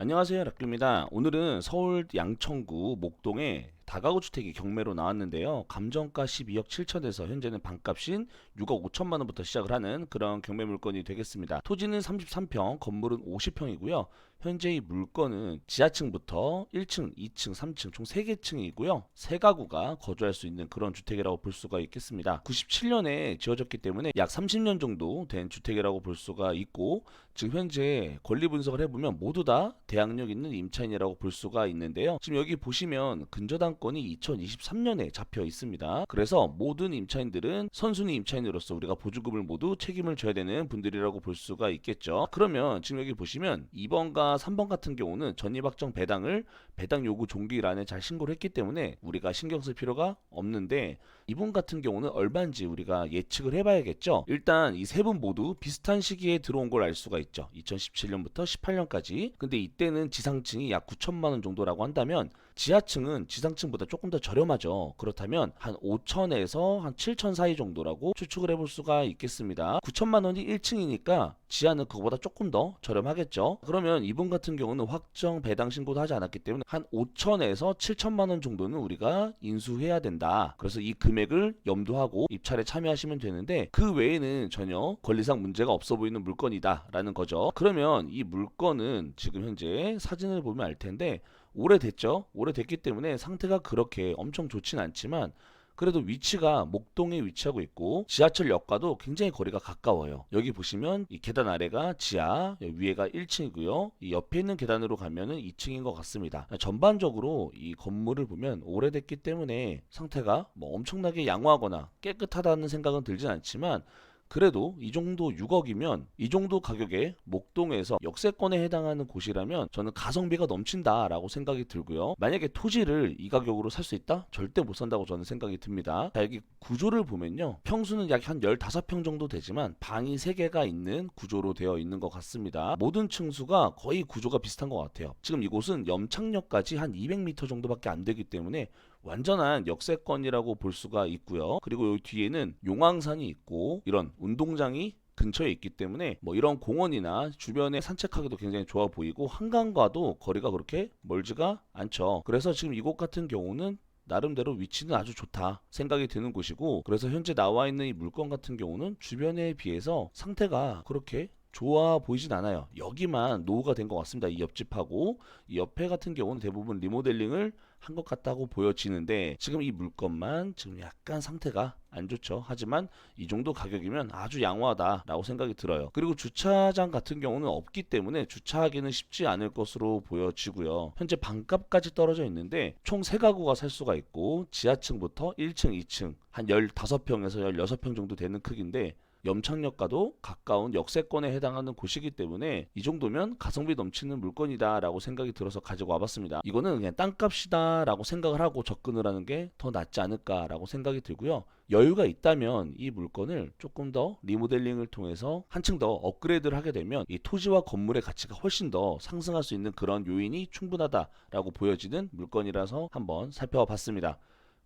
안녕하세요 락규입니다. 오늘은 서울 양천구 목동에 다가구 주택이 경매로 나왔는데요. 감정가 12억 7천에서 현재는 반값인 6억 5천만 원부터 시작을 하는 그런 경매 물건이 되겠습니다. 토지는 33평, 건물은 50평이고요. 현재 이 물건은 지하층부터 1층, 2층, 3층 총 3개 층이고요. 세 가구가 거주할 수 있는 그런 주택이라고 볼 수가 있겠습니다. 97년에 지어졌기 때문에 약 30년 정도 된 주택이라고 볼 수가 있고 지금 현재 권리 분석을 해보면 모두 다 대항력 있는 임차인이라고 볼 수가 있는데요. 지금 여기 보시면 근저당 권이 2023년에 잡혀 있습니다. 그래서 모든 임차인들은 선순위 임차인으로서 우리가 보조금을 모두 책임을 져야 되는 분들이라고 볼 수가 있겠죠. 그러면 지금 여기 보시면 2번과 3번 같은 경우는 전입 확정 배당을 배당 요구 종기란에 잘 신고를 했기 때문에 우리가 신경 쓸 필요가 없는데 이분 같은 경우는 얼마인지 우리가 예측을 해봐야겠죠. 일단 이 세 분 모두 비슷한 시기에 들어온 걸 알 수가 있죠. 2017년부터 18년까지. 근데 이때는 지상층이 약 9천만 원 정도라고 한다면 지하층은 지상층 보다 조금 더 저렴하죠. 그렇다면 한 5천에서 한 7천 사이 정도라고 추측을 해볼 수가 있겠습니다. 9천만 원이 1층이니까 지하는 그거보다 조금 더 저렴하겠죠. 그러면 이분 같은 경우는 확정 배당 신고도 하지 않았기 때문에 한 5천에서 7천만 원 정도는 우리가 인수해야 된다. 그래서 이 금액을 염두하고 입찰에 참여하시면 되는데 그 외에는 전혀 권리상 문제가 없어 보이는 물건이다라는 거죠. 그러면 이 물건은 지금 현재 사진을 보면 알 텐데 오래됐죠. 오래됐기 때문에 상태가 그렇게 엄청 좋진 않지만 그래도 위치가 목동에 위치하고 있고 지하철역과도 굉장히 거리가 가까워요. 여기 보시면 이 계단 아래가 지하, 위에가 1층이고요. 이 옆에 있는 계단으로 가면은 2층인 것 같습니다. 전반적으로 이 건물을 보면 오래됐기 때문에 상태가 뭐 엄청나게 양호하거나 깨끗하다는 생각은 들진 않지만 그래도 이 정도 6억이면 이 정도 가격에 목동에서 역세권에 해당하는 곳이라면 저는 가성비가 넘친다라고 생각이 들고요. 만약에 토지를 이 가격으로 살 수 있다? 절대 못 산다고 저는 생각이 듭니다. 자, 여기 구조를 보면요. 평수는 약 한 15평 정도 되지만 방이 3개가 있는 구조로 되어 있는 것 같습니다. 모든 층수가 거의 구조가 비슷한 것 같아요. 지금 이곳은 염창역까지 한 200m 정도밖에 안 되기 때문에 완전한 역세권이라고 볼 수가 있고요. 그리고 여기 뒤에는 용왕산이 있고 이런 운동장이 근처에 있기 때문에 뭐 이런 공원이나 주변에 산책하기도 굉장히 좋아 보이고 한강과도 거리가 그렇게 멀지가 않죠. 그래서 지금 이곳 같은 경우는 나름대로 위치는 아주 좋다 생각이 드는 곳이고 그래서 현재 나와 있는 이 물건 같은 경우는 주변에 비해서 상태가 그렇게 좋아 보이진 않아요. 여기만 노후가 된 것 같습니다. 이 옆집하고 이 옆에 같은 경우는 대부분 리모델링을 한 것 같다고 보여지는데 지금 이 물건만 지금 약간 상태가 안 좋죠. 하지만 이 정도 가격이면 아주 양호하다라고 생각이 들어요. 그리고 주차장 같은 경우는 없기 때문에 주차하기는 쉽지 않을 것으로 보여지고요. 현재 반값까지 떨어져 있는데 총세 가구가 살 수가 있고 지하층부터 1층, 2층 한 15평에서 16평 정도 되는 크기인데 염창역과도 가까운 역세권에 해당하는 곳이기 때문에 이 정도면 가성비 넘치는 물건이다라고 생각이 들어서 가지고 와봤습니다. 이거는 그냥 땅값이다라고 생각을 하고 접근을 하는 게 더 낫지 않을까라고 생각이 들고요. 여유가 있다면 이 물건을 조금 더 리모델링을 통해서 한층 더 업그레이드를 하게 되면 이 토지와 건물의 가치가 훨씬 더 상승할 수 있는 그런 요인이 충분하다라고 보여지는 물건이라서 한번 살펴봤습니다.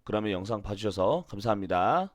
그러면 영상 봐주셔서 감사합니다.